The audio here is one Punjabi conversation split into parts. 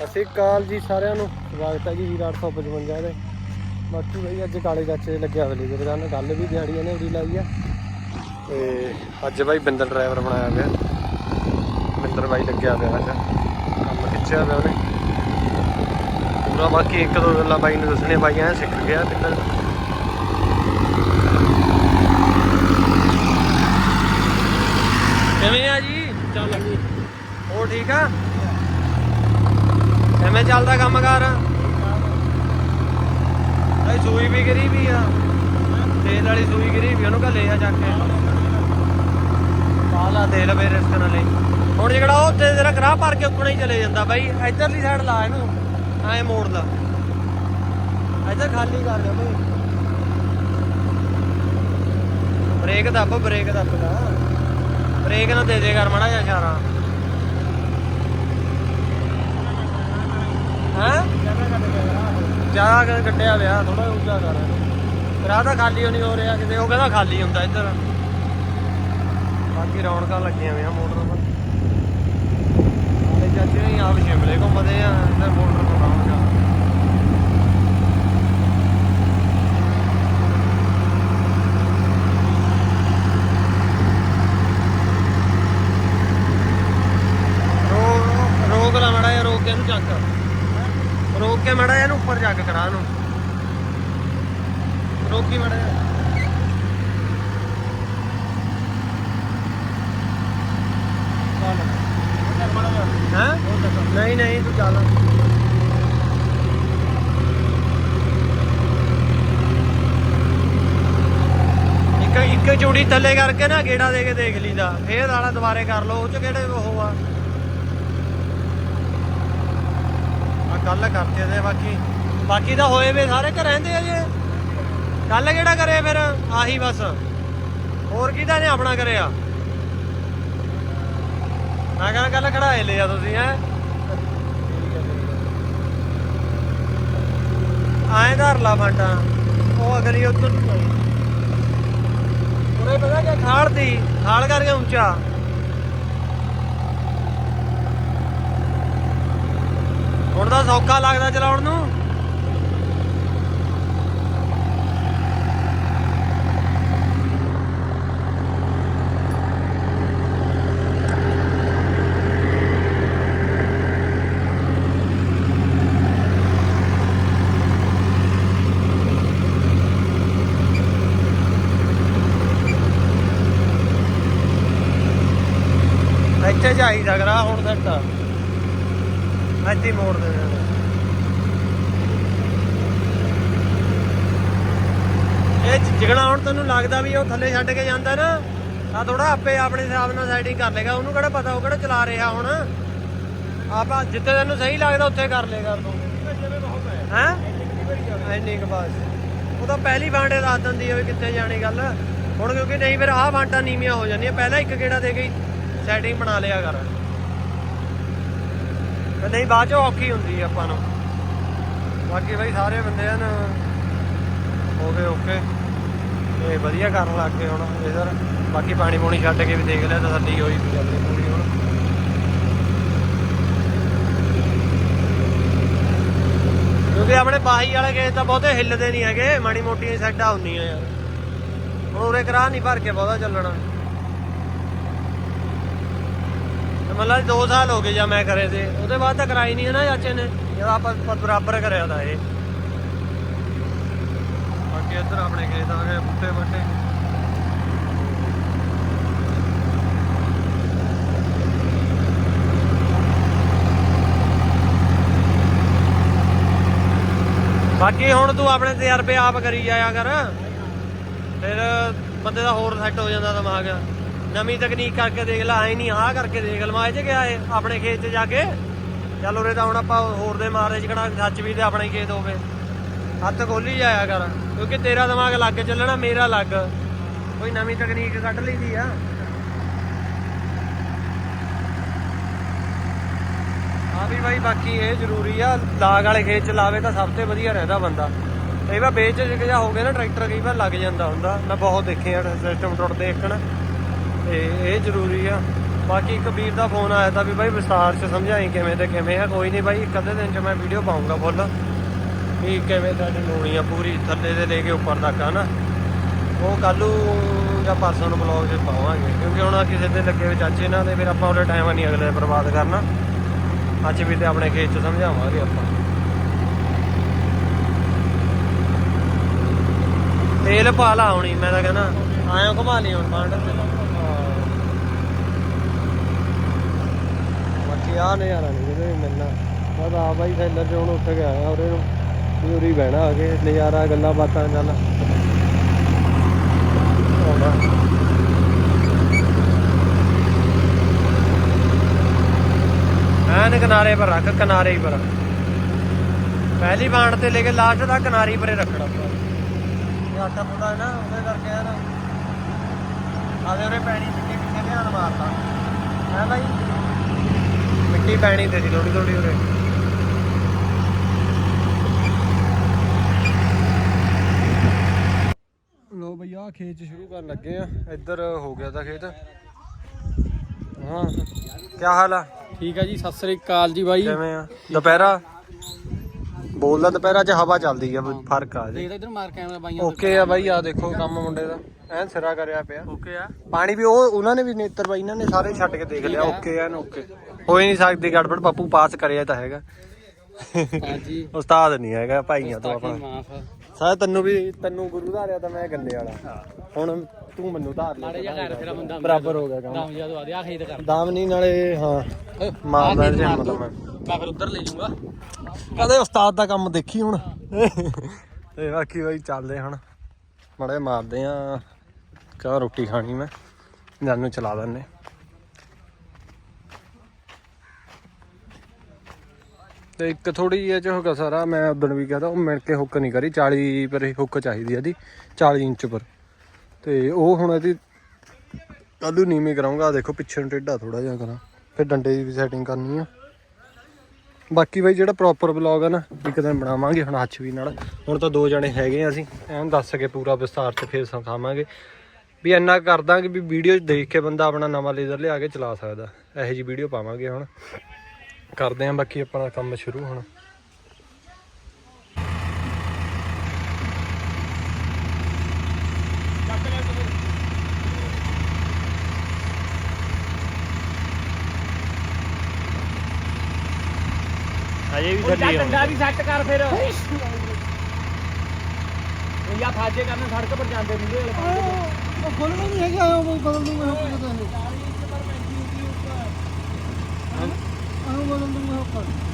ਸਤਿ ਸ਼੍ਰੀ ਅਕਾਲ ਜੀ ਸਾਰਿਆਂ ਨੂੰ। ਸਵਾਗਤ ਹੈ ਜੀ ਵੀਰ 855 ਦੇ ਬਾਕੀ ਬਈ ਅੱਜ ਕਾਲੇ ਚਾਚੇ ਲੱਗਿਆ ਵੇਲੇ ਜਿਹੜੇ ਨਾਲ ਗੱਲ ਵੀ ਦਿਹਾੜੀ ਇਹਨੇ ਉਰੀ ਲਾਈ ਆ। ਤੇ ਅੱਜ ਬਾਈ ਬਿੰਦਰ ਡਰਾਈਵਰ ਬਣਾਇਆ ਗਿਆ। ਬਿੰਦਰ ਬਾਈ ਲੱਗਿਆ ਹੋਇਆ ਅੱਜ। ਕੰਮ ਖਿੱਚਿਆ ਹੋਇਆ ਉਹਨੇ। ਪੂਰਾ ਬਾਕੀ ਇੱਕ ਦੋ ਗੱਲਾਂ ਬਾਈ ਨੂੰ ਦੱਸਣੀਆਂ। ਬਾਈ ਐ ਸਿੱਖ ਗਿਆ ਬਿੰਦਰ। ਕਿਵੇਂ ਆ ਜੀ? ਚੱਲ। ਹੋਰ ਠੀਕ ਆ? ਕਿਵੇਂ ਚੱਲਦਾ ਕੰਮ ਕਾਰ ਇਹ ਸੂਈ ਵੀ ਗਿਰੀ ਵੀ ਆ। ਤੇਲ ਵਾਲੀ ਸੂਈ ਗਿਰੀ ਵੀ ਉਹਨੂੰ ਘੱਲੇ ਆ ਚੱਕ ਕੇ। ਪਾਲਾ ਤੇਲ ਵੇ ਰਿਸਕ ਨਾਲ ਲਈ ਹੁਣ ਜਿਹੜਾ ਉਹ ਤੇ ਤੇਰਾ ਕਰਾਹ ਭਰ ਕੇ ਉੱਕਣਾ ਹੀ ਚਲੇ ਜਾਂਦਾ ਬਾਈ, ਇਧਰਲੀ ਸਾਈਡ ਲਾ ਇਹਨੂੰ, ਐ ਮੋੜ ਲਾ ਇੱਧਰ ਖਾਲੀ ਕਰ ਦੇ ਬਈ। ਬ੍ਰੇਕ ਦੱਬ ਬ੍ਰੇਕ ਦੱਬ ਲਾ। ਬ੍ਰੇਕ ਨਾ ਦੇ ਦੇ ਕਰ ਮੜਾ ਜਿਹਾ ਇਸ਼ਾਰਾ। ਹੈ? ਜ਼ਿਆਦਾ ਕੱਟਿਆ ਵਿਆਹ ਥੋੜਾ ਉੱਚਾ ਕਰ। ਰਾਹ ਤਾਂ ਖਾਲੀ ਨਹੀਂ ਹੋ ਰਿਹਾ, ਕਿਤੇ ਉਹ ਕਹਿੰਦਾ ਖਾਲੀ ਹੁੰਦਾ ਇੱਧਰ। ਬਾਕੀ ਰੌਣਕਾਂ ਲੱਗੀਆਂ ਹੋਈਆਂ ਮੋਟਰ ਪਰ ਚਾਚੇ ਨਹੀਂ ਆਪ ਸ਼ਿਮਲੇ ਘੁੰਮਦੇ ਆ ਇੱਧਰ ਮੋਟਰ ਤੋਂ ਰੌਣਕਾਂ ਰੋਕ ਰੋਕ ਲਾ ਮੜਾ ਯਾ ਰੋਕ ਕੇ ਇਹਨੂੰ ਚੱਕ ਰੋਕ ਕੇ ਮੜਾ ਇਹਨੂੰ ਉੱਪਰ ਚੱਕ ਕਰਾ ਇਹਨੂੰ ਰੋਕੀ ਮੜਾ ਹਾਂ? ਨਹੀਂ ਨਹੀਂ, ਤੂੰ ਚੱਲ। ਇੱਕ ਇੱਕ ਚੂੜੀ ਥੱਲੇ ਕਰਕੇ ਨਾ ਗੇੜਾ ਦੇ ਕੇ ਦੇਖ ਲਈਦਾ। ਫੇਰ ਆਲਾ ਦੁਬਾਰੇ ਕਰ ਲਓ, ਉਹ ਚ ਕਿਹੜੇ ਉਹ ਆ? ਆ ਕੱਲ ਕਰਤੇ ਦੇ ਬਾਕੀ। ਬਾਕੀ ਤਾਂ ਹੋਏ ਵੇ, ਸਾਰੇ ਘਰ ਰਹਿੰਦੇ ਆ ਜੇ। ਕੱਲ ਕਿਹੜਾ ਕਰੇ ਫਿਰ? ਆਹੀ ਬਸ। ਹੋਰ ਕਿਹਦਾ ਨੇ ਆਪਣਾ ਕਰਿਆ? ਮੈਂ ਕਹਿੰਦਾ ਕੱਲ ਖੜਾਏ ਲਿਆ ਤੁਸੀਂ, ਹੈ? ਆਏ ਧਰ ਲਾ ਫਾਂਟਾ। ਉਹ ਅਗਲੀ ਉੱਧਰ ਨੂੰ ਗਈ ਉਹਨੇ ਪਤਾ ਕਿ ਖਾੜ ਦੀ ਖਾੜ ਕਰਕੇ ਉੱਚਾ। ਹੁਣ ਤਾਂ ਸੌਖਾ ਲੱਗਦਾ ਚਲਾਉਣ ਨੂੰ ਇੱਥੇ ਚਾਹੀਦਾ ਕਰਾ ਹੁਣ ਸੈੱਟ ਇੱਥੇ ਹੀ ਮੋੜ ਦੇ ਇਹ ਜਿਗਣਾ ਹੁਣ ਤੈਨੂੰ ਲੱਗਦਾ ਵੀ ਉਹ ਥੱਲੇ ਛੱਡ ਕੇ ਜਾਂਦਾ ਨਾ, ਤਾਂ ਥੋੜਾ ਆਪੇ ਆਪਣੇ ਹਿਸਾਬ ਨਾਲ ਸੈਟਿੰਗ ਕਰ ਲੇਗਾ ਉਹਨੂੰ ਕਿਹੜਾ ਪਤਾ, ਉਹ ਕਿਹੜਾ ਚਲਾ ਰਿਹਾ ਹੁਣ? ਆਪਾਂ ਜਿੱਥੇ ਤੈਨੂੰ ਸਹੀ ਲੱਗਦਾ, ਉੱਥੇ ਕਰ ਲੇ ਤੂੰ। ਹੈ? ਐਨੀ ਕੁ ਬਸ। ਉਹ ਤਾਂ ਪਹਿਲੀ ਬਾਂਡੇ ਦੱਸ ਦਿੰਦੀ ਆ ਵੀ ਕਿੱਥੇ ਜਾਣੀ ਗੱਲ। ਹੁਣ ਕਿਉਂਕਿ ਨਹੀਂ ਫਿਰ ਆਹ ਬਾਂਟਾਂ ਨੀਵੀਆਂ ਹੋ ਜਾਂਦੀਆਂ। ਪਹਿਲਾਂ ਇੱਕ ਗੇੜਾ ਦੇ ਕੇ ਸੈਟਿੰਗ ਬਣਾ ਲਿਆ ਕਰ। ਤੇ ਨਹੀਂ, ਬਾਅਦ ਚੋਂ ਔਖੀ ਹੁੰਦੀ ਆਪਾਂ ਨੂੰ। ਬਾਕੀ ਬਈ ਸਾਰੇ ਬੰਦੇ ਹਨ ਹੋ ਗਏ ਓਕੇ ਤੇ ਵਧੀਆ ਕਰਨ ਲੱਗ ਗਏ ਹੁਣ ਸਰ। ਬਾਕੀ ਪਾਣੀ ਪੂਣੀ ਛੱਡ ਕੇ ਵੀ ਦੇਖ ਲਿਆ ਤਸੱਲੀ ਹੋਈ ਵੀ ਜਾਂਦੀ ਪੂਰੀ ਹੁਣ। ਕਿਉਂਕਿ ਆਪਣੇ ਬਾਹੀ ਵਾਲੇ ਖੇਤ ਤਾਂ ਬਹੁਤੇ ਹਿੱਲਦੇ ਨਹੀਂ ਹੈਗੇ, ਮਾੜੀ ਮੋਟੀਆਂ ਸੈੱਟਾਂ ਹੁੰਦੀਆਂ ਯਾਰ। ਹੁਣ ਉਰੇ ਕਰਾ ਨਹੀਂ ਭਰ ਕੇ ਬਹੁਤਾ ਚੱਲਣਾ ਤੇ ਮਤਲਬ 2 ਸਾਲ ਹੋ ਗਏ ਜਾਂ ਮੈਂ ਕਰੇ ਤੇ ਉਹਦੇ ਬਾਅਦ ਤਾਂ ਕਰਾਈ ਨਹੀਂ ਹੈ ਨਾ ਚਾਚੇ ਨੇ ਜਦ ਆਪਾਂ ਬਰਾਬਰ ਕਰਿਆ ਦਾ ਇਹ। ਬਾਕੀ ਇੱਧਰ ਆਪਣੇ ਖੇਤ ਆ ਗਏ ਬੁੱਟੇ ਬੱਟੇ ਬਾਕੀ ਹੁਣ ਤੂੰ ਆਪਣੇ ਤਜਰਬੇ ਆਪ ਕਰੀ ਜਾਇਆ ਕਰ। ਫਿਰ ਬੰਦੇ ਦਾ ਹੋਰ ਸੈੱਟ ਹੋ ਜਾਂਦਾ ਦਿਮਾਗ। ਨਵੀਂ ਤਕਨੀਕ ਕਰਕੇ ਦੇਖ ਲੈ, ਐ ਨਹੀਂ ਆਹ ਕਰਕੇ ਦੇਖ ਲਵਾਂ ਇਹ ਚ ਗਿਆ ਏ, ਆਪਣੇ ਖੇਤ 'ਚ ਜਾ ਕੇ। ਚੱਲ ਉਰੇ ਤਾਂ ਹੁਣ ਆਪਾਂ ਹੋਰ ਦੇ ਮਾਰੇ 'ਚ ਕਿਹੜਾ ਸੱਚ ਵੀ ਤੇ ਆਪਣੇ ਖੇਤ ਹੋਵੇ। ਹੱਥ ਖੋਲੀ ਜਾਇਆ ਕਰ, ਕਿਉਂਕਿ ਤੇਰਾ ਦਿਮਾਗ ਲੱਗ ਚੱਲਣਾ, ਮੇਰਾ ਲੱਗ। ਕੋਈ ਨਵੀਂ ਤਕਨੀਕ ਕੱਢ ਲਈਦੀ ਆ। ਆ ਵੀ ਬਾਈ, ਬਾਕੀ ਇਹ ਜ਼ਰੂਰੀ ਆ, ਲਾਗ ਵਾਲੇ ਖੇਤ ਚ ਲਾਵੇ ਤਾਂ ਸਭ ਤੋਂ ਵਧੀਆ ਰਹਿੰਦਾ ਬੰਦਾ। ਕਈ ਵਾਰ ਵੇਚ ਜਿਹਾ ਹੋ ਗਿਆ ਨਾ, ਟਰੈਕਟਰ ਕਈ ਵਾਰ ਲੱਗ ਜਾਂਦਾ ਹੁੰਦਾ। ਮੈਂ ਬਹੁਤ ਦੇਖੇ ਆ ਸਿਸਟਮ ਟੁੱਟਦੇ ਦੇਖਣ। ਤੇ ਇਹ ਜ਼ਰੂਰੀ ਆ। ਬਾਕੀ ਇੱਕ ਵੀਰ ਦਾ ਫੋਨ ਆਇਆ ਤਾਂ ਵੀ ਬਾਈ ਵਿਸਤਾਰ ਚ ਸਮਝਾਈ ਕਿਵੇਂ ਤੇ ਕਿਵੇਂ ਆ। ਕੋਈ ਨਹੀਂ ਬਾਈ, ਇੱਕ ਅੱਧੇ ਦਿਨ ਚ ਮੈਂ ਵੀਡੀਓ ਪਾਉਂਗਾ ਫੁੱਲ। ਵੀ ਕਿਵੇਂ ਤੁਹਾਡੀ ਲਾਉਣੀ ਆ ਪੂਰੀ, ਥੱਲੇ ਦੇ ਲੈ ਕੇ ਉੱਪਰ ਤੱਕ, ਹਨਾ। ਉਹ ਕੱਲੂ ਜਾਂ ਪਰਸੋਂ ਨੂੰ ਬਲੌਗ 'ਚ ਪਾਵਾਂਗੇ। ਕਿਉਂਕਿ ਹੁਣ ਕਿਸੇ ਦੇ ਲੱਗੇ ਹੋਏ ਚਾਚੇ ਨਾਲ ਤੇ ਫਿਰ ਆਪਾਂ ਉਹਦੇ ਟਾਈਮ ਨਹੀਂ ਅਗਲੇ ਬਰਬਾਦ ਕਰਨਾ। ਅੱਜ ਵੀ ਤੇ ਆਪਣੇ ਖੇਤ 'ਚ ਸਮਝਾਵਾਂਗੇ ਆਪਾਂ। ਤੇਲ ਪਾ ਲਾ ਹੁਣੀ, ਮੈਂ ਤਾਂ ਕਹਿੰਦਾ ਆਇਆ ਘੁਮਾ ਲਈ ਹੁਣ ਬਾਂਡ ਤੇ ਬਾਕੀ ਆ ਨਜ਼ਾਰਾ ਨਹੀਂ ਕਿਤੇ ਵੀ ਮਿਲਣਾ। ਮੈਂ ਤਾਂ ਆ ਬਾਈ ਸੈਲਰ 'ਚ ਹੁਣ ਉੱਠ ਕੇ ਆਇਆ ਉਰੇ ਨੂੰ। ਬਹਿਣਾ ਆ ਕੇ, ਨਜ਼ਾਰਾ, ਗੱਲਾਂ ਬਾਤਾਂ, ਚੱਲ। ਆਉਣਾ ਐਨ ਕਿਨਾਰੇ ਪਰ ਰੱਖ, ਕਿਨਾਰੇ ਹੀ ਪਰ ਪਹਿਲੀ ਬਾਂਡ ਤੇ ਲੈ ਕੇ ਲਾਸਟ ਤੱਕ ਕਿਨਾਰੇ ਹੀ ਪਰੇ ਰੱਖਣਾ। ਇਹ ਆਟਾ ਪੋਟਾ ਹੈ ਨਾ, ਉਹਦੇ ਕਰਕੇ ਆ ਨਾ ਆਦੇ ਉਰੇ ਪੈਣੀ ਮਿੱਟੀ ਪਿੱਛੇ ਧਿਆਨ ਮਾਰਦਾ ਹੈ ਬਾਈ ਮਿੱਟੀ ਪੈਣੀ ਤੇ ਸੀ ਥੋੜੀ ਥੋੜੀ ਉਰੇ। ਲੋ ਬਈ ਆ ਖੇਤ 'ਚ ਸ਼ੁਰੂ ਕਰਨ ਲੱਗੇ ਆ। ਇੱਧਰ ਹੋ ਗਿਆ ਤਾਂ ਖੇਤ। ਹਾਂ ਕੀ ਹਾਲ ਆ? ਠੀਕ ਹੈ ਜੀ ਸਤਿ ਸ੍ਰੀ ਅਕਾਲ ਜੀ ਬਾਈ। ਕਿਵੇਂ ਆ? ਦੁਪਹਿਰਾ? ਬੋਲਦਾ ਦੁਪਹਿਰਾ 'ਚ ਹਵਾ ਚੱਲਦੀ ਆ ਫ਼ਰਕ ਆ ਜੀ। ਦੇਖਦਾ ਇਧਰ ਮਾਰ ਕੈਮਰਾ ਬਾਈਆਂ ਓਕੇ ਆ ਬਾਈ ਆ ਦੇਖੋ ਕੰਮ ਮੁੰਡੇ ਦਾ। ਐਨ ਸਿਰਾ ਕਰਿਆ ਪਿਆ। ਓਕੇ ਆ। ਪਾਣੀ ਵੀ ਉਹ ਉਹਨਾਂ ਨੇ ਵੀ ਨੇਤਰ ਬਾਈ ਇਹਨਾਂ ਨੇ ਸਾਰੇ ਛੱਡ ਕੇ ਦੇਖ ਲਿਆ। Okay and okay. ਹੋਈ ਨਹੀਂ ਸਕਦੀ ਗੜਬੜ ਪੱਪੂ ਪਾਸ ਕਰਿਆ ਤਾਂ ਹੈਗਾ। ਹਾਂਜੀ। ਉਸਤਾਦ ਨਹੀਂ ਹੈਗਾ ਭਾਈਆਂ ਤੋਂ ਆਪਣਾ। ਮਾਫ। ਸਾਰਾ ਤੈਨੂੰ ਵੀ ਤੈਨੂੰ ਗੁਰੂ ਧਾਰਿਆ ਤਾਂ ਮੈਂ ਗੰਨੇ ਵਾਲਾ। ਹੁਣ ਤੂੰ ਮੈਨੂੰ ਧਾਰ ਲੈ ਮਾੜੇ ਜਿਹਾ ਘਰ ਫਿਰ ਬੰਦਾ ਬਰਾਬਰ ਹੋ ਗਿਆ ਕੰਮ। ਦਮ ਖੇਤ ਕਰ ਨਹੀਂ ਨਾਲੇ ਹਾਂ ਮਾਰਦਾ ਜੇ ਮਤਲਬ ਮੈਂ ਮੈਂ। ਫਿਰ ਉਧਰ ਲੈ ਜਾਊਂਗਾ। ਕਦੇ ਉਸਤਾਦ ਦਾ ਕੰਮ ਦੇਖੀ ਹੁਣ? ਤੇ ਬਾਕੀ ਬਾਈ ਚੱਲਦੇ ਹੁਣ। ਮੜੇ ਮਾਰਦੇ ਆ ਕਾ ਰੋਟੀ ਖਾਣੀ ਮੈਂ। ਜਾਨੂੰ ਚਲਾ ਦਿੰਨੇ ਤੇ ਇੱਕ ਥੋੜੀ ਜਿਹੀ ਚ ਹੁੱਕ ਸਾਰਾ, ਮੈਂ ਉਦੋਂ ਵੀ ਕਹਦਾ ਉਹ ਮਿਲ ਕੇ ਹੁੱਕ ਨਹੀਂ ਕਰੀ 40 ਪਰ ਹੁੱਕ ਚਾਹੀਦੀ ਆ ਇਹਦੀ 40 ਇੰਚ ਪਰ। ਤੇ ਉਹ ਹੁਣ ਇਹਦੀ ਕੱਲੂ ਨੀਵੇਂ ਕਰਾਉਂਗਾ ਦੇਖੋ ਪਿੱਛੇ ਨੂੰ ਟੇਢਾ ਥੋੜਾ ਜਿਹਾ ਕਰਾਂ, ਫਿਰ ਡੰਡੇ ਦੀ ਵੀ ਸੈਟਿੰਗ ਕਰਨੀ ਆ। ਬਾਕੀ ਬਾਈ ਜਿਹੜਾ ਪ੍ਰੋਪਰ ਵਲੌਗ ਆ ਨਾ, ਇੱਕ ਦਿਨ ਬਣਾਵਾਂਗੇ, ਹੁਣ ਹੱਥ ਵੀ ਨਾਲ। ਹੁਣ ਤਾਂ ਦੋ ਜਣੇ ਹੈਗੇ ਆ ਅਸੀਂ ਐਨ ਦੱਸ ਕੇ ਪੂਰਾ ਵਿਸਤਾਰ ਚ ਫੇਰ ਸਿਖਾਵਾਂਗੇ। ਵੀ ਇੰਨਾ ਕਰ ਦਾਂਗੇ ਵੀ ਵੀਡੀਓ ਦੇਖ ਕੇ ਬੰਦਾ ਆਪਣਾ ਨਵਾਂ ਲੇਜ਼ਰ ਲਿਆ ਕੇ ਚਲਾ ਸਕਦਾ, ਇਹੋ ਜੀ ਵੀਡੀਓ ਪਾਵਾਂਗੇ ਹੁਣ। ਕਰਦੇ ਆਂ ਬਾਕੀ ਆਪਣਾ ਕੰਮ ਸ਼ੁਰੂ ਹੁਣ। ਅਜੇ ਵੀ ਥੱਲੇ ਡੰਡਾ ਵੀ ਸੈੱਟ ਕਰ ਫਿਰ। ਉਹ ਯਾ ਫਾਜੇ ਕਰਨ ਸੜਕ ਪਰ ਜਾਂਦੇ ਮੁੰਡੇ ਵਾਲੇ ਉਹ ਖੋਲਣਾ ਨਹੀਂ ਹੈਗਾ ਉਹ ਬਦਲ ਦੂੰਗਾ ਉਹ ਪਤਾ ਨਹੀਂ ਆਹ ਬਦਲ ਦੂੰਗਾ ਉਹ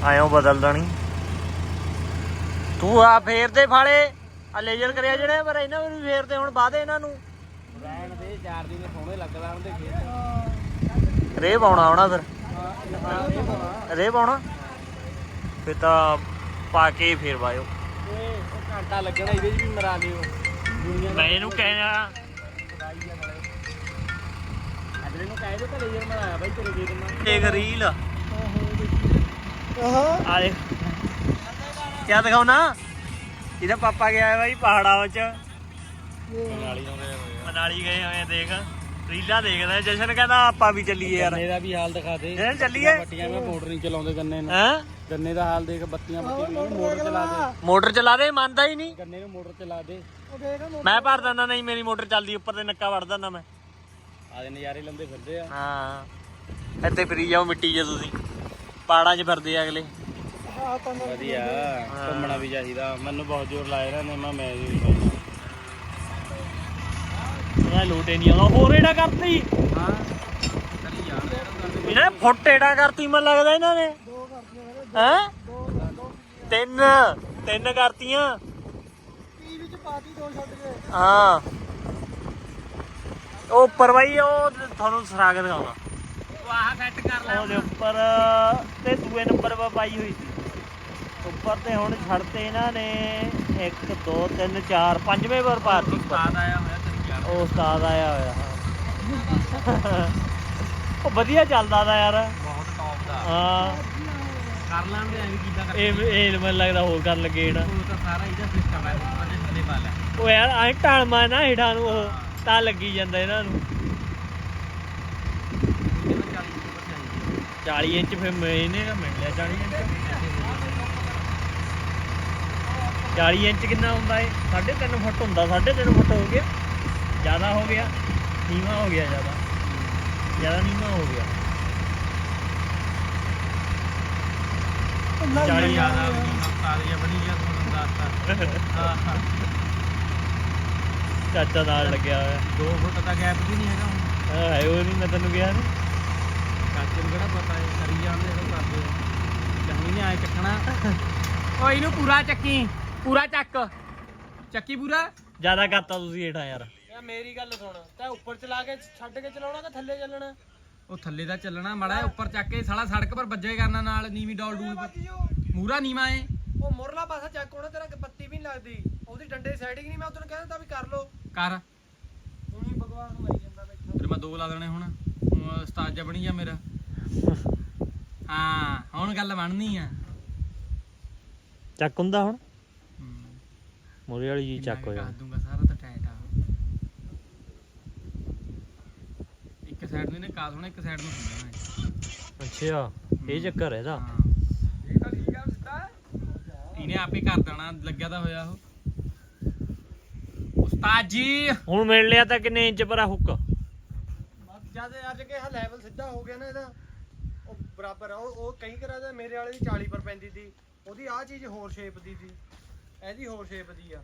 ਆਇਓ ਬਦਲ ਦੇਣੀ। ਤੂੰ ਆ ਫੇਰ ਦੇ ਫਾਲੇ ਆ ਲੇਜ਼ਰ ਕਰਿਆ ਜਿਹੜੇ ਪਰ ਇਹਨਾਂ ਨੂੰ ਫੇਰ ਤੇ ਹੁਣ ਬਾਦੇ ਇਹਨਾਂ ਨੂੰ। ਰਹਿਣ ਦੇ ਚਾਰ ਦਿਨ ਸੋਹਣੇ ਲੱਗਦਾ ਉਹਦੇ ਖੇਤ ਰੇ ਪਾਉਣਾ ਆਉਣਾ ਫਿਰ। ਰੇ ਪਾਉਣਾ? ਫਿਰ ਤਾਂ ਪਾ ਕੇ ਫੇਰ ਵਾਇਓ। ਓਏ ਉਹ ਘੰਟਾ ਲੱਗਣਾ ਇਹਦੇ 'ਚ ਵੀ ਮਰਾ ਲਿਓ ਮੈਂ ਇਹਨੂੰ ਕਹਿਆ ਅਗਲੇ ਨੂੰ ਕਹਿ ਦੇ ਤਾਂ ਲੇਜ਼ਰ ਬਣਾਇਆ ਬਾਈ ਤੇਰੇ ਖੇਤ ਨਾਲ। ਇੱਕ ਰੀਲ ਆ ਦੇ ਦਿਖਾਉਣਾ ਇਹਦਾ ਪਾਪਾ ਗਿਆ ਹੈ ਬਾਈ ਪਹਾੜਾਂ ਵਿੱਚ। ਨਾਲੀ ਆਉਂਦੇ ਹੋਏ ਮਨਾਲੀ ਗਏ ਹੋਏ ਆ ਦੇਖ। ਰੀਲਾਂ ਦੇਖਦਾ ਜਸ਼ਨ ਕਹਿੰਦਾ ਆਪਾਂ ਵੀ ਚੱਲੀਏ ਯਾਰ। ਗੰਨੇ ਦਾ ਵੀ ਹਾਲ ਦਿਖਾ ਦੇ। ਜਸ਼ਨ ਚੱਲੀਏ? ਬੱਤੀਆਂ ਮੈਂ ਮੋਟਰ ਨਹੀਂ ਚਲਾਉਂਦੇ ਗੰਨੇ ਨੂੰ। ਹੈਂ? ਗੰਨੇ ਦਾ ਹਾਲ ਦੇਖ ਬੱਤੀਆਂ ਬੱਤੀਆਂ ਨੂੰ ਮੋਟਰ ਚਲਾ ਦੇ। ਮੋਟਰ ਚਲਾ ਦੇ ਮੰਨਦਾ ਹੀ ਨਹੀਂ। ਗੰਨੇ ਨੂੰ ਮੋਟਰ ਚਲਾ ਦੇ। ਮੋ- ਭਰ ਦਿੰਦਾ ਨਹੀਂ ਮੇਰੀ ਮੋਟਰ ਚੱਲਦੀ ਉੱਪਰ ਤੇ ਨੱਕਾ ਵੜ ਦਿੰਦਾ ਮੈਂ। ਆਦੇ ਨਜ਼ਾਰੇ ਲੰਦੇ ਫਿਰਦੇ ਆ। ਹਾਂ। ਇੱਥੇ ਫਰੀ ਜਾਓ ਮਿੱਟੀ 'ਚ ਤੁਸੀਂ। ਪਹਾੜਾਂ 'ਚ ਫਿਰਦੇ ਆ ਅਗਲੇ। ਵਧੀਆ ਘੁੰਮਣਾ ਵੀ ਚਾਹੀਦਾ। ਮੈਨੂੰ ਬਹੁਤ ਜ਼ੋਰ ਲਾਇਆ ਇਹਨਾਂ ਨੇ ਮੈਂ ਮੈਂ ਵੀ ਉਹਨਾਂ ਲੋਟੇ ਨਹੀਂ ਆਉਂਦਾ। ਹੋਰ ਏਡਾ ਕਰਤੀ? ਹਾਂ। ਕਰੀ ਜਾਣ ਇਹਨਾਂ ਨੇ ਫੁੱਟ ਏਡਾ ਕਰਤੀ ਮਨ ਲੱਗਦਾ ਇਹਨਾਂ ਨੇ। ਹੈ? ਤਿੰਨ ਤਿੰਨ ਕਰਤੀਆਂ। ਟੀ ਵਿੱਚ ਪਾਤੀ ਦੋ ਛੱਡ ਕੇ ਹਾਂ। ਉਹ ਉੱਪਰ ਬਾਈ ਉਹ ਤੁਹਾਨੂੰ ਸਰਾਗ ਦਿਖਾਉਣਾ ਤੂੰ ਆਹ ਸੈੱਟ ਕਰ ਉਹਦੇ ਉੱਪਰ ਤੇ ਦੂਏ ਨੰਬਰ 'ਤੇ ਪਾਈ ਹੋਈ ਸੀ। ਉੱਪਰ ਤੇ ਹੁਣ ਛੱਡਤੇ ਇਹਨਾਂ ਨੇ 1 2 3 4 ਪੰਜਵੇਂ ਵਾਰ ਪਾਤੀ ਉਸਤਾਦ ਆਇਆ ਹੋਇਆ ਤੇਰੀ ਯਾਰ। ਉਹ ਉਸਤਾਦ ਆਇਆ ਹੋਇਆ ਹਾਂ। ਉਹ ਵਧੀਆ ਚੱਲਦਾ ਦਾ ਯਾਰ। ਬਹੁਤ ਟੌਪ ਦਾ। ਹਾਂ। ਕਰ ਲਾਂਗੇ ਐਵੇਂ ਕਿਦਾਂ ਕਰ ਇਹ ਇਹ ਮੈਨੂੰ ਲੱਗਦਾ ਹੋਰ ਕਰਨ ਲੱਗੇ ਨਾ ਉਹ ਤਾਂ ਸਾਰਾ ਇਹਦਾ ਸਿਸਟਮ ਹੈ ਉੱਪਰ ਦੇ ਥੱਲੇ ਪਾ ਲੈ ਉਹ ਯਾਰ ਐ ਢਾਲਮਾ ਨਾ ਹੇਠਾਂ ਨੂੰ ਉਹ ਤਾਂ ਲੱਗੀ ਜਾਂਦਾ ਇਹਨਾਂ ਨੂੰ ਇਹਨੂੰ ਚੱਲ 40 ਇੰਚ ਫਿਰ ਮੈਨੇ ਦਾ ਮਿਲ ਲਿਆ 40 ਇੰਚ। 40 ਇੰਚ ਕਿੰਨਾ ਹੁੰਦਾ ਏ 3.5 ਫੁੱਟ ਹੁੰਦਾ 3.5 ਫੁੱਟ ਹੋ ਗਿਆ। ਜ਼ਿਆਦਾ ਹੋ ਗਿਆ ਨੀਵਾ ਹੋ ਗਿਆ ਜ਼ਿਆਦਾ। ਜ਼ਿਆਦਾ ਨੀਵਾ ਹੋ ਗਿਆ। 40 ਜ਼ਿਆਦਾ ਤਾਲੀਆਂ ਬਣੀ ਗਿਆ ਤੁਹਾਨੂੰ ਦੱਸਤਾ। ਚਾਚਾ ਨਾਲ ਲੱਗਿਆ ਹੋਇਆ। 2 ਫੁੱਟ ਦਾ ਗੈਪ ਵੀ ਨਹੀਂ ਹੈਗਾ ਹੁਣ। ਹਾਂ ਹੈ ਉਹ ਨਹੀਂ ਮੈਂ ਤੈਨੂੰ ਕਿਹਾ ਨੀ ਚਾਚੇ ਨੂੰ ਕਿਹੜਾ ਪਤਾ ਹੈ ਕਰੀ ਜਾਂਦੇ ਉਹ ਕਰਦੇ ਜਮੀ ਨਹੀਂ ਆਏ ਚੱਕਣਾ। ਓ ਇਹਨੂੰ ਪੂਰਾ ਚੱਕੀ। ਪੂਰਾ ਚੱਕ। ਚੱਕੀ ਪੂਰਾ? ਜ਼ਿਆਦਾ ਕਰਤਾ ਤੁਸੀਂ ਹੇਠਾਂ ਯਾਰ। ਯਾ ਮੇਰੀ ਗੱਲ ਸੁਣ। ਤੈਂ ਉੱਪਰ ਚਲਾ ਕੇ ਛੱਡ ਕੇ ਚਲਾਉਣਾ ਕਿ ਥੱਲੇ ਚੱਲਣਾ? ਉਹ ਥੱਲੇ ਦਾ ਚੱਲਣਾ ਮੜਾ ਉੱਪਰ ਚੱਕ ਕੇ ਸਾਲਾ ਸੜਕ ਪਰ ਵੱਜੇ ਕਰਨਾ ਨਾਲ ਨੀਵੀਂ ਡੋਲ ਡੂਲ ਮੂਰਾ ਨੀਵਾ ਏ। ਉਹ ਮੁਰਲਾ ਪਾਸਾ ਚੱਕ ਹੋਣਾ ਤੇਰਾ ਬੱਤੀ ਵੀ ਨਹੀਂ ਲੱਗਦੀ। ਉਹਦੀ ਡੰਡੇ ਸੈਟਿੰਗ ਨਹੀਂ ਮੈਂ ਉਦੋਂ ਕਹਿੰਦਾ ਤਾਂ ਵੀ ਕਰ ਲੋ ਕਰ। ਉਹੀ ਬਕਵਾਸ ਮਾਰੀ ਜਾਂਦਾ ਬੈਠਾ। ਫਿਰ ਮੈਂ ਦੋ ਲਾ ਦੇਣੇ ਹੁਣ। ਹੁਣ ਉਸਤਾਦ ਜਿਹਾ ਬਣੀ ਜਾ ਮੇਰਾ। ਹਾਂ ਹੁਣ ਗੱਲ ਬਣਨੀ ਆ। ਚੱਕ ਹੁੰਦਾ ਹੁਣ? ਮੋਰੇ ਵਾਲੀ ਜੀ ਚੱਕ ਹੋ ਕਰ ਦੂੰਗਾ ਸਾਰਾ ਤਾਂ ਟਾਈਟ ਆ। ਇੱਕ ਸਾਈਡ ਨੂੰ ਇਹਨੇ ਕਾਸ ਹੋਣਾ ਇੱਕ ਸਾਈਡ ਨੂੰ ਖੁੱਲਣਾ ਅੱਛਾ ਇਹ ਚੱਕਰ ਹੈ ਇਹਦਾ? ਹਾਂ। ਇਹ ਤਾਂ ਠੀਕ ਆ ਸਿੱਧਾ। ਇਹਨੇ ਆਪੇ ਕਰ ਦੇਣਾ ਲੱਗਿਆ ਤਾਂ ਹੋਇਆ ਉਹ। ਉਸਤਾਦ ਜੀ! ਹੁਣ ਮਿਲ ਲਿਆ ਤਾਂ ਕਿੰਨੇ ਇੰਚ ਪਰ ਆ ਹੁੱਕ ਜਦ ਅੱਜ ਕੇ ਹਾ ਲੈਵਲ ਸਿੱਧਾ ਹੋ ਗਿਆ ਨਾ ਇਹਦਾ। ਬਰਾਬਰ ਆ। ਉਹ ਉਹ ਕਈ ਕਰਾ ਦਾ ਮੇਰੇ ਵਾਲੇ ਦੀ 40 ਪਰ ਪੈਂਦੀ ਸੀ। ਉਹਦੀ ਆ ਚੀਜ਼ ਹੋਰ ਸ਼ੇਪ ਦੀ ਸੀ। ਇਹਦੀ ਹੋਰ ਸ਼ੇਪ ਦੀ ਆ।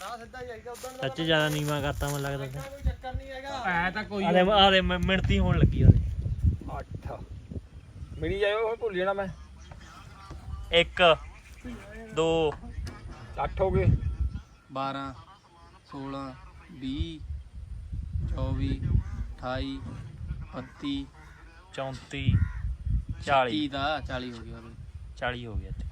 ਰਾਹ ਸਿੱਧਾ ਹੀ ਆਈਦਾ ਉਦੋਂ ਦਾ ਸੱਚ ਜ਼ਿਆਦਾ ਨੀਵਾ ਕਰਤਾ ਮੈਨੂੰ ਲੱਗਦਾ ਤਾਂ ਕੋਈ ਚੱਕਰ ਨਹੀਂ ਹੈਗਾ। ਐ ਤਾਂ ਕੋਈ ਆਦੇ ਆਦੇ ਮਿਣਤੀ ਹੋਣ ਲੱਗੀ ਉਹਦੇ। 8 ਮਿਲੀ ਜਾਇਓ ਉਹ ਭੁੱਲ ਜਾਣਾ ਮੈਂ। 1 2 8 ਹੋ ਗਏ। 12 16 20 24 28 32 34 40 ਦਾ 40 ਹੋ ਗਿਆ ਉਹਦੇ। 40 ਹੋ ਗਿਆ ਤੇ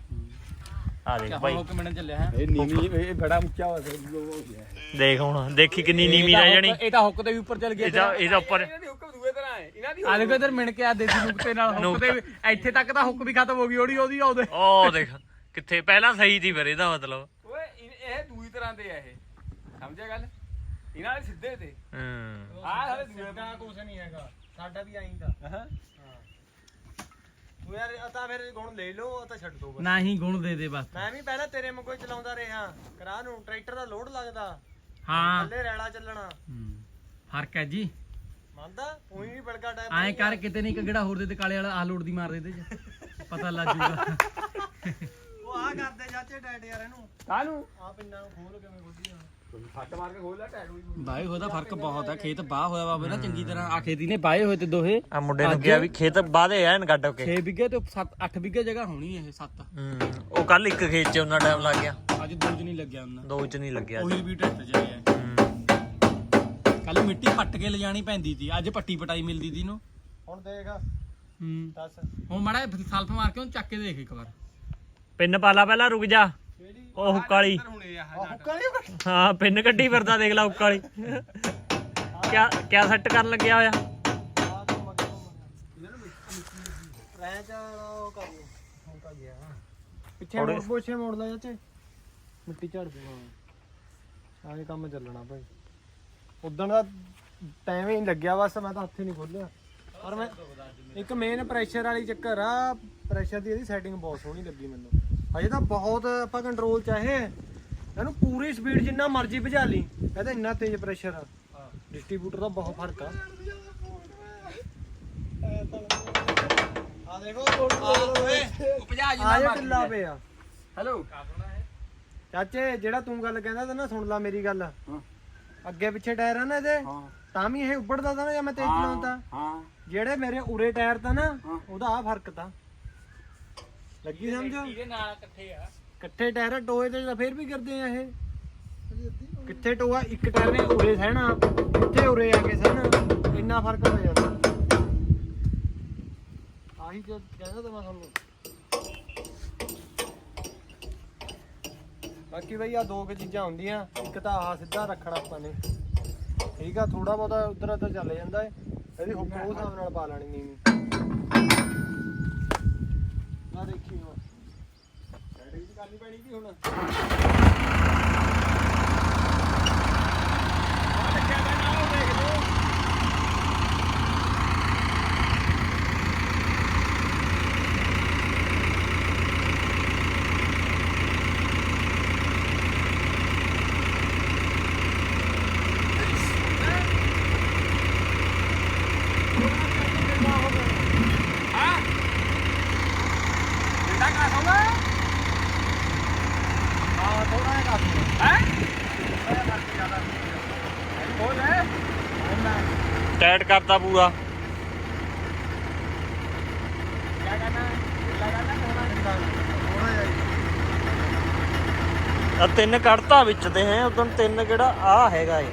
ਆ ਦੇਖ ਕਿਆ ਭਾਈ ਹੋ ਕੇ ਮਿੰਟ ਚੱਲਿਆ ਹੈ? ਇਹ ਨੀਵੀਂ ਇਹ ਬੜਾ ਉੱਚਾ ਹੋ ਗਿਆ। ਦੇਖ ਹੁਣ ਦੇਖੀ ਕਿੰਨੀ ਨੀਵੀਂ ਰਹਿ ਜਾਣੀ। ਇਹ ਤਾਂ ਹੁੱਕ ਤੇ ਵੀ ਉੱਪਰ ਚੱਲ ਗਿਆ ਇਹਦਾ ਇਹਦਾ ਉੱਪਰ ਇਹਨਾਂ ਦੀ ਹੁਕਮ ਦੂਏ ਤਰ੍ਹਾਂ ਹੈ। ਇਹਨਾਂ ਦੀ ਆ ਦੇਖੋ ਇਧਰ ਮਿਣ ਕੇ ਆ ਦੇਸੀ ਨੁਕਤੇ ਨਾਲ ਹੁੱਕ ਨੁਕਤਾ। ਤੇ ਵੀ- ਇੱਥੇ ਤੱਕ ਤਾਂ ਹੁੱਕ ਵੀ ਖਤਮ ਹੋ ਗਈ ਉਹਦੀ ਉਹਦੀ ਉਹਦੇ। ਉਹ ਦੇਖ ਕਿੱਥੇ ਪਹਿਲਾਂ ਸਹੀ ਸੀ ਫਿਰ ਇਹਦਾ ਮਤਲਬ। ਓਏ ਇਹ ਇਹ ਦੂਈ ਤਰ੍ਹਾਂ ਦੇ ਆ ਇਹ। ਸਮਝਿਆ ਗੱਲ? ਇਹਨਾਂ ਦੇ ਸਿੱਧੇ ਤੇ। ਹੂੰ। ਆਹ ਸਾਰੇ ਦੂਏ ਦਾ ਕੁਝ ਨਹੀਂ ਹੈਗਾ। ਸਾਡਾ ਵੀ ਆਈਂਦਾ ਹਾਂ। ਤੂੰ ਯਾਰ ਆ ਤਾਂ ਫਿਰ ਗੁਣ ਲੈ ਲਓ ਆ ਤਾਂ ਛੱਡ ਦੋ ਬਸ। ਨਾ ਹੀ ਗੁਣ ਦੇ ਦੇ ਬਸ। ਮੈਂ ਵੀ ਪਹਿਲਾਂ ਤੇਰੇ ਵਾਂਗੂ ਹੀ ਚਲਾਉਂਦਾ ਰਿਹਾ। ਕਰਾ ਨੂੰ ਟਰੈਕਟਰ ਦਾ ਲੋਡ ਲੱਗਦਾ। ਹਾਂ। ਥੱਲੇ ਰੈਲਾ ਚੱਲਣਾ। ਹੂੰ। ਫ਼ਰਕ ਹੈ ਜੀ। ਮੰਨਦਾ? ਉਹੀ ਵੀ ਬਲਗਾ ਟਾਈਮ ਐਂ ਕਰ ਕਿਤੇ ਨਹੀਂ ਕਿਹੜਾ ਹੋਰ ਦੇ ਤੇ ਕਾਲੇ ਵਾਲਾ ਆਹ ਲੋਡ ਦੀ ਮਾਰ ਦੇ ਤੇ ਪਤਾ ਲੱਗ ਜੂਗਾ। ਉਹ ਆ ਕਰਦੇ ਚਾਚੇ ਡੈਡ ਯਾਰ ਇਹਨੂੰ। ਕਾਹਨੂੰ? ਆ ਪਿੰਨਾਂ ਨੂੰ ਖੋਲ ਕਿਵੇਂ ਖੋਲੀ ਫੱਟ ਮਾਰ ਕੇ ਖੋਲ ਲੈ ਟੈਟੂ ਬਾਏ ਹੋਦਾ ਫ਼ਰਕ ਬਹੁਤ ਹੈ ਖੇਤ ਬਾਹ ਹੋਇਆ ਬਾਬੇ ਨਾ ਚੰਗੀ ਤਰ੍ਹਾਂ। ਆ ਖੇਤੀ ਨੇ ਬਾਏ ਹੋਏ ਤੇ ਦੋਹੇ। ਆ ਮੁੰਡੇ ਨੂੰ ਕਿਹਾ ਵੀ ਖੇਤ ਬਾਦੇ ਐਨ ਕੱਢ ਕੇ। 6 ਵਿਗੇ ਤੇ 7 8 ਵਿਗੇ ਜਗ੍ਹਾ ਹੋਣੀ ਇਹ 7 ਹੂੰ ਉਹ ਕੱਲ ਇੱਕ ਖੇਤ 'ਚ ਉਹਨਾਂ ਟਾਈਮ ਲੱਗ ਗਿਆ। ਅੱਜ ਦੋ ਚ ਨਹੀਂ ਲੱਗਿਆ ਉਹਨਾਂ। ਦੋ 'ਚ ਨਹੀਂ ਲੱਗਿਆ ਉਹੀ ਵੀ ਟਰੈਕਟਰ ਜਾਇਆ ਹੂੰ। ਕੱਲ ਮਿੱਟੀ ਪੱਟ ਕੇ ਲਿਜਾਣੀ ਪੈਂਦੀ ਸੀ ਅੱਜ ਪੱਟੀ ਪਟਾਈ ਮਿਲਦੀ ਸੀ ਨੂੰ ਹੁਣ ਦੇਖ। ਹੂੰ। ਦੱਸ। ਹੁਣ ਮੜਾ ਸਲਫ ਮਾਰ ਕੇ ਉਹਨੂੰ ਚੱਕ ਕੇ ਦੇਖ ਇੱਕ ਵਾਰ। ਪਿੰਨ ਪਾ ਲਾ ਪਹਿਲਾਂ ਰੁਕ ਜਾ। ਉਹ ਹੁੱਕ ਵਾਲੀ। ਹੁੱਕਾ ਨਹੀਂ ਹਾਂ ਪਿੰਨ ਕੱਢੀ ਫਿਰਦਾ ਦੇਖ ਲਾ ਹੁੱਕ ਵਾਲੀ। ਕਿਆ ਕਿਆ ਸੈੱਟ ਕਰਨ ਲੱਗਿਆ ਹੋਇਆ? ਆ ਤੂੰ ਮਗਰ ਰੈਂਚ ਉਹ ਕਰ ਲਓ ਹੁਣ ਤਾਂ ਗਿਆ ਪਿੱਛੇ ਥੋੜੇ- ਮੋੜ ਪੁੱਛੇ ਮੋੜ ਲੈ ਚਾਚੇ। ਮਿੱਟੀ ਝੜ ਦੂਗਾ ਆ ਇਹ ਕੰਮ ਚੱਲਣਾ ਭਾਈ। ਉਦੋਂ ਦਾ ਟਾਈਮ ਹੀ ਨਹੀਂ ਲੱਗਿਆ ਬਸ ਮੈਂ ਤਾਂ ਹੱਥੇ ਨਹੀਂ ਖੋਲਿਆ ਪਰ ਮੈਂ ਇੱਕ ਮੇਨ ਪ੍ਰੈਸ਼ਰ ਵਾਲੀ ਚੱਕਰ ਆ। ਪ੍ਰੈਸ਼ਰ ਦੀ ਇਹਦੀ ਸੈਟਿੰਗ ਬਹੁਤ ਸੋਹਣੀ ਲੱਗੀ ਮੈਨੂੰ। ਅਜੇ ਤਾਂ ਬਹੁਤ ਆਪਾਂ ਕੰਟਰੋਲ ਚ ਆ ਇਹ। ਇਹਨੂੰ ਪੂਰੀ ਸਪੀਡ ਜਿੰਨਾ ਮਰਜ਼ੀ ਭਜਾ ਲਈ ਇਹਦਾ ਇੰਨਾ ਤੇਜ਼ ਪ੍ਰੈਸ਼ਰ ਆ। ਡਿਸਟ੍ਰੀਬਿਊਟਰ ਦਾ ਬਹੁਤ ਫ਼ਰਕ ਆ। ਆ ਦੇਖੋ ਆ ਓਏ। ਉਹ ਭਜਾ ਆ ਜੇ ਢਿੱਲਾ ਪਿਆ। ਹੈਲੋ ਚਾਚੇ ਜਿਹੜਾ ਤੂੰ ਗੱਲ ਕਹਿੰਦਾ ਤਾ ਨਾ ਸੁਣ ਲੈ ਮੇਰੀ ਗੱਲ। ਅੱਗੇ ਪਿੱਛੇ ਟਾਇਰ ਆ ਨਾ ਇਹਦੇ ਤਾਂ ਵੀ ਇਹ ਉੱਪੜਦਾ ਤਾਂ ਨਾ ਜਾਂ ਮੈਂ ਤੇਜ਼ ਚਲਾਉਂਦਾ? ਹਾਂ। ਜਿਹੜੇ ਮੇਰੇ ਉਰੇ ਟਾਇਰ ਤਾਂ ਨਾ ਉਹਦਾ ਆ ਫ਼ਰਕ ਤਾਂ। ਲੱਗੀ ਸਮਝ? ਇਹਦੇ ਨਾਲ ਇਕੱਠੇ ਆ। ਇਕੱਠੇ ਟਾਇਰ ਟੋਏ ਤੇ ਤਾਂ ਫੇਰ ਵੀ ਕਰਦੇ ਆ ਇਹ। ਕਿੱਥੇ ਟੋਆ? ਇੱਕ ਟਾਇਰ ਨੇ ਉਰੇ ਸਹਿਣਾ ਕਿੱਥੇ ਉਰੇ ਆ ਕੇ ਸਹਿਣਾ? ਇੰਨਾ ਫ਼ਰਕ ਹੋ ਜਾਂਦਾ। ਆਹੀ ਜਦ ਕਹਿੰਦਾ ਤਾਂ ਮੈਂ ਤੁਹਾਨੂੰ। ਬਾਕੀ ਬਈ ਆ ਦੋ ਕੁ ਚੀਜ਼ਾਂ ਹੁੰਦੀਆਂ ਇੱਕ ਤਾਂ ਆਹ ਸਿੱਧਾ ਰੱਖਣਾ ਆਪਾਂ ਨੇ। ਠੀਕ ਆ ਥੋੜਾ ਬਹੁਤਾ ਉਧਰ ਉਧਰ ਚੱਲ ਜਾਂਦਾ ਏ। ਇਹਦੀ ਹੁੱਕ ਉਹ ਹਿਸਾਬ ਨਾਲ ਪਾ ਲੈਣੀ ਨੀਵੀਂ। ਨਾ ਦੇਖੀ ਹੁਣ। ਸੈਟਿੰਗ ਕਰਨੀ ਪੈਣੀ ਵੀ ਹੁਣ ਹੈ ਬੋਲ ਹੈ ਟਾਈਟ ਕਰਤਾ ਪੂਰਾ। ਆ ਤਿੰਨ ਕੱਢਤਾ ਵਿੱਚ ਤੇ ਹੈ, ਉਦੋਂ ਤਿੰਨ ਕਿਹੜਾ ਆ ਹੈਗਾ ਏ।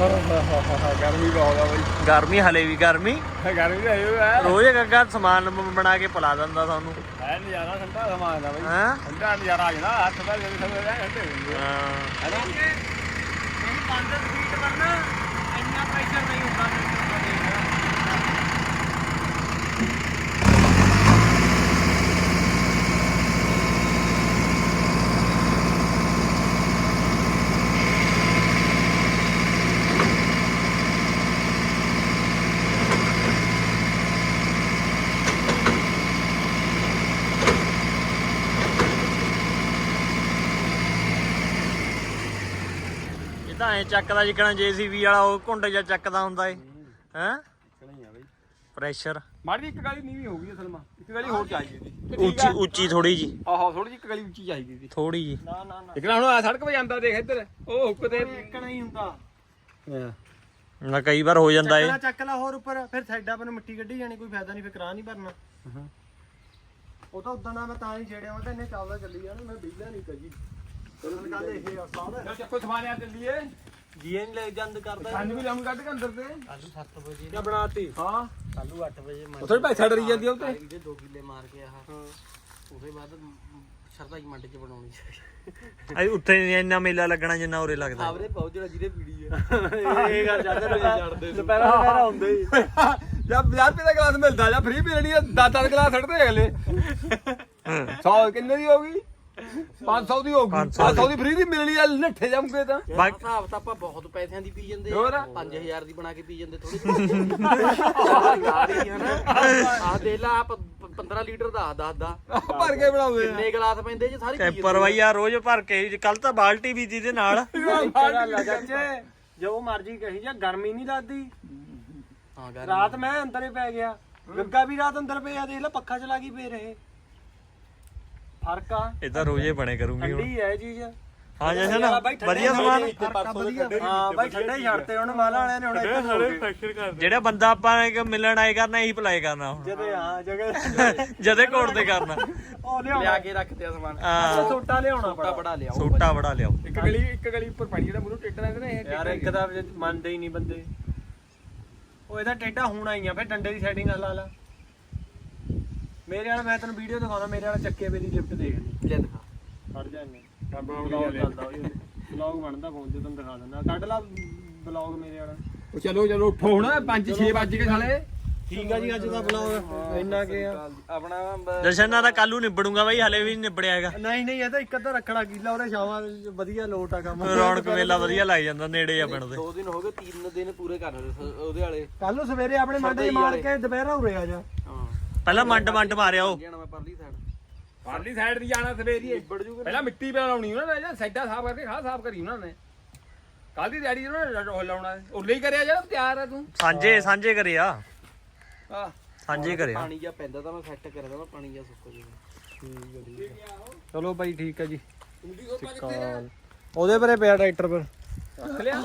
ਗਰਮੀ ਬਹੁਤ ਆ ਬਈ। ਗਰਮੀ ਹਲੇ ਵੀ ਗਰਮੀ? ਗਰਮੀ ਤਾਂ ਇਹ ਹੈ। ਰੋਜ਼ ਗੱਗਾ ਸਮਾਨ ਬ- ਬਣਾ ਕੇ ਪਿਲਾ ਦਿੰਦਾ ਤੁਹਾਨੂੰ ਹੈ ਨਜ਼ਾਰਾ ਠੰਡਾ ਸਮਾਨ ਦਾ ਬਈ। ਹਾਂ? ਠੰਡਾ ਨਜ਼ਾਰਾ ਆ ਜਾਂਦਾ ਹੱਥ ਪੈਰ ਜਿਹੜੇ ਸਮਝ ਰਹੇ ਆ ਹਾਂ। ਹੈਨਾ ਇਹ ਪੰਜ ਸਪੀਡ ਪਰ ਨਾ ਇੰਨਾ ਪ੍ਰੈਸ਼ਰ ਨਹੀਂ ਹੁੰਦਾ। ਐ ਚੱਕਦਾ ਜਿੱਕਣਾ ਜੀਸੀਬੀ ਵਾਲਾ ਉਹ ਘੁੰਡ ਜਿਹਾ ਚੱਕਦਾ ਹੁੰਦਾ ਏ। ਹੈ? ਆ ਬਈ ਪ੍ਰੈਸ਼ਰ ਮਾੜੀ ਜਿਹੀ ਇੱਕ ਗਲੀ ਨੀਵੀਂ ਹੋ ਗਈ ਅਸਲ ਮਾ ਇੱਕ ਗਲੀ ਹੋਰ ਚਾਹੀਦੀ ਸੀ। ਉੱਚੀ ਉੱਚੀ ਥੋੜੀ ਜੀ ਆਹੋ ਥੋੜੀ ਜਿਹੀ ਇੱਕ ਗਲੀ ਉੱਚੀ ਚਾਹੀਦੀ ਸੀ। ਥੋੜੀ ਜੀ ਨਾ ਨਾ ਨਾ। ਇੱਕ ਨਾ ਹੁਣ ਆਹ ਸੜਕ 'ਤੇ ਜਾਂਦਾ ਦੇਖ ਇੱਧਰ। ਉਹ ਹੁੱਕ ਤੇ ਇੱਕਣਾ ਹੀ ਹੁੰਦਾ। ਨਾ ਕਈ ਵਾਰ ਹੋ ਜਾਂਦਾ ਏ। ਚੱਕਣਾ ਚੱਕ ਲਾ ਹੋਰ ਉੱਪਰ। ਫਿਰ ਸਾਈਡਾਂ ਪਰ ਮਿੱਟੀ ਕੱਢੀ ਜਾਣੀ ਕੋਈ ਫਾਇਦਾ ਨਹੀਂ ਫਿਰ ਕਰਾਂ ਨਹੀਂ ਭਰਨਾ। ਉਹ ਤਾਂ ਉਦਾਂ ਦਾ ਮੈਂ ਤਾਂ ਹੀ ਛੇੜਿਆ ਮੈਂ ਤਾਂ ਇੰਨੇ ਚੱਲਦਾ ਚੱਲੀ ਜਾਣਾ ਮੈਂ ਬਿਜਲਾ ਨਹੀਂ ਕਜੀ ਅਸਲ ਗੱਲ ਆ ਚੱਲੀਏ ਜੀਐਨ ਲੈ ਜੰਦ ਕਰਦਾ ਸਾਨੂੰ ਵੀ ਲਾਉਂ ਕੱਢ ਕੇ ਅੰਦਰ ਤੇ ਕੱਲੂ 7 ਵਜੇ ਜਾਂ ਬਣਾਤੀ ਹਾਂ ਕੱਲੂ 8 ਵਜੇ ਮੈਂ ਉੱਥੇ ਪੈਸਾ ਡਰੀ ਜਾਂਦੀ ਆ ਉੱਤੇ ਦੇ 2 ਕਿੱਲੇ ਮਾਰ ਕੇ ਆਹ ਉਹਦੇ ਬਾਅਦ ਸ਼ਰਦਾਈ ਮੰਡ ਚ ਬਣਾਉਣੀ ਐ ਉੱਥੇ ਇੰਨਾ ਮੇਲਾ ਲੱਗਣਾ ਜਿੰਨਾ ਉਰੇ ਲੱਗਦਾ ਆਵਰੇ ਪਹੁੰਚ ਜਿਹੜਾ ਜਿਹਦੇ ਪੀੜੀ ਆ ਇਹ ਗੱਲ ਜਾਂਦੇ ਰੋਜ਼ ਛੱਡਦੇ ਦੁਪਹਿਰਾ ਦੁਪਹਿਰਾ ਹੁੰਦੇ ਹੀ ਜਾਂ 50 ਰੁਪਏ ਦਾ ਗਲਾਸ ਮਿਲਦਾ ਜਾਂ ਫ੍ਰੀ ਪੀ ਲੈਣੀ 10 10 ਗਲਾਸ ਛੱਡਦੇ ਅਗਲੇ 100 ਕਿੰਨੇ ਦੀ ਹੋ ਗਈ? 500 ਦੀ ਹੋ ਗਈ। 500 ਦੀ। ਫ੍ਰੀ ਦੀ ਮਿਲਣੀ ਆ ਨੱਠੇ ਜਾਉਂਗੇ ਤਾਂ। ਬਾਕੀ ਹਿਸਾਬ ਤਾਂ ਆਪਾਂ ਬਹੁਤ ਪੈਸਿਆਂ ਦੀ ਪੀ ਜਾਂਦੇ ਹੋਰ? 5000 ਦੀ ਬਣਾ ਕੇ ਪੀ ਜਾਂਦੇ ਥੋੜੀ ਹਨਾ ਆਹ ਦੇ ਲਾ 15 ਲੀਟਰ ਦਾ 10 ਦਾ। ਭਰ ਕੇ ਬਣਾਉਂਦੇ ਆ। ਕਿੰਨੇ ਗਲਾਸ ਪੈਂਦੇ ਜੇ ਸਾਰੀ ਪੀ ਟੈਂਪਰ ਬਾਈ ਆ? ਰੋਜ਼ ਭਰ ਕੇ ਕੱਲ ਤਾਂ ਬਾਲਟੀ ਵੀ ਦੀ ਦੇ ਨਾਲ। ਚਾਚੇ ਜੋ ਮਰਜ਼ੀ ਕਹੀ ਜਾ ਗਰਮੀ ਨਹੀਂ ਲੱਗਦੀ। ਹਾਂ ਰਾਤ ਮੈਂ ਅੰਦਰ ਹੀ ਪੈ ਗਿਆ। ਗੱਗਾ ਵੀ ਰਾਤ ਅੰਦਰ ਪਿਆ ਦੇਖ ਲੈ ਪੱਖਾ ਚਲਾ ਕੇ ਪਏ ਰਹੇ। ਫ਼ਰਕ ਆ। ਤਾਂ ਰੋਜ਼ੇ ਬਣੇ ਕਰੂੰਗੀ ਹੁਣ। ਠੰਡੀ ਹੈ ਚੀਜ਼। ਹਾਂ ਜਸ਼ਨ ਵਧੀਆ ਸਮਾਨ। ਹਾਂ ਬਾਈ ਠੰਡਾ ਹੀ ਛੱਡਤੇ ਹੁਣ ਮਾਲਾ ਵਾਲਿਆਂ ਨੇ ਹੁਣ ਇੱਥੇ ਛੋੜ ਜਿਹੜਾ ਬੰਦਾ ਆਪਾਂ ਨੇ ਮਿਲਣ ਆਏ ਕਰਨਾ ਇਹੀ ਅਪਲਾਈ ਕਰਨਾ ਹੁਣ। ਜਦੇ ਹਾਂ ਜਗ੍ਹਾ ਜਦੇ ਕੋਡ ਤੇ ਕਰਨਾ। ਉਹ ਲਿਆ ਕੇ ਰੱਖਤੇ ਆ ਸਮਾਨ। ਹਾਂ। ਛੋਟਾ ਲਿਆਉਣਾ ਬੜਾ ਬੜਾ ਲਿਆਓ ਛੋਟਾ ਬੜਾ ਲਿਆਓ। ਇੱਕ ਗਲੀ ਇੱਕ ਗਲੀ ਉੱਪਰ ਪਾਣੀ ਜਿਹੜਾ ਮੂੰਹ ਟੇਟਾ ਰਹਿੰਦਾ ਨਾ ਇਹ ਯਾਰ ਇੱਕ ਤਾਂ ਮੰਨਦੇ ਹੀ ਨਹੀਂ ਬੰਦੇ। ਉਹ ਇਹਦਾ ਟੇਡਾ ਹੋਣਾ ਹੀ ਆ ਫਿਰ ਡੰਡੇ ਦੀ ਸੈਟਿੰਗ ਲਾ ਲਾ ਮੇਰੇ ਵਾਲਾ ਮੈਂ ਤੈਨੂੰ ਵੀਡੀਓ ਦਿਖਾਉਣਾ ਮੇਰੇ ਵਾਲਾ ਚੱਕੇ ਵੇ ਦੀ ਲਿਫਟ ਦੇਖ ਲਈ। ਲੈ ਦਿਖਾ। ਖੜ ਜਾ ਇਹਨੇ ਬਲੌਗ ਚੱਲਦਾ ਉਹ ਬਲੌਗ ਬਣਦਾ ਫੋਨ 'ਚ ਤੈਨੂੰ ਦਿਖਾ ਦਿੰਦਾ। ਕੱਢ ਲਾ ਬਲੌਗ ਮੇਰੇ ਵਾਲਾ। ਉਹ ਚਲੋ ਚਲੋ ਉੱਠੋ ਹੁਣ। 5 6 ਵੱਜ ਗਏ ਸਾਲੇ। ਠੀਕ ਆ ਜੀ ਅੱਜ ਦਾ ਬਲੌਗ ਇੰਨਾ ਕੀ ਆ। ਆਪਣਾ ਜਸ਼ਨ ਨਾਲ ਤਾਂ ਕੱਲੂ ਨਿਬੜੂਗਾ ਬਾਈ ਹਲੇ ਵੀ ਨਿਬੜਿਆ ਹੈਗਾ। ਨਹੀਂ ਨਹੀਂ ਇਹ ਤਾਂ ਇੱਕ ਅੱਧਾ ਰੱਖਣਾ ਕੀਲਾ ਉਹਦੇ ਸ਼ਾਮਾਂ ਵਧੀਆ ਲੋਟ ਆ ਕੰਮ। ਰੌਣਕ ਮੇਲਾ ਵਧੀਆ ਲੱਗ ਜਾਂਦਾ ਨੇੜੇ ਆ ਪਿੰਡ ਦੇ। ਦੋ ਦਿਨ ਹੋ ਗਏ ਤਿੰਨ ਦਿਨ ਪੂਰੇ ਕਰ ਲਏ ਉਹਦੇ ਵਾਲੇ। ਕੱਲ ਨੂੰ ਸਵੇਰੇ ਆਪਣੇ ਮੰਡੇ ਮਾਰ ਕੇ ਦੁਪਹਿਰਾ ਉਰੇ ਆ ਜਾ। ਪਹਿਲਾਂ ਮੰਡ ਮੰਡ ਮਾਰਿਆ ਉਹ। ਜਾਣਾ ਮੈਂ ਪਰਲੀ ਸਾਈਡ ਪਰਲੀ ਸਾਈਡ ਦੀ ਜਾਣਾ ਸਵੇਰੀ ਪਹਿਲਾਂ ਮਿੱਟੀ ਪਾ ਲਾਉਣੀ ਉਹਨਾਂ ਨੇ ਸਾਈਡਾਂ ਸਾਫ਼ ਕਰਕੇ ਖਾ ਸਾਫ਼ ਕਰੀ ਉਹਨਾਂ ਨੇ। ਕੱਲ ਦੀ ਦਿਹਾੜੀ ਉਹਨਾਂ ਨੇ ਉਹ ਲਾਉਣਾ। ਉਰਲੇ ਹੀ ਕਰਿਆ ਜਾ ਤਿਆਰ ਆ ਤੂੰ? ਸਾਂਝੇ ਸਾਂਝੇ ਕਰਿਆ। ਆ ਸਾਂਝੇ ਕਰਿਆ। ਪਾਣੀ ਜਾਂ ਪੈਂਦਾ ਤਾਂ ਮੈਂ ਸੈੱਟ ਕਰ ਦਵਾਂ ਪਾਣੀ ਜਾਂ ਸੁੱਕ ਜਾਵੇ ਚਲੋ ਬਾਈ ਠੀਕ ਆ ਜੀ। ਉਹਦੇ ਪਰੇ ਪਿਆ ਟਰੈਕਟਰ ਪਰ। ਰੱਖ ਲਿਆ।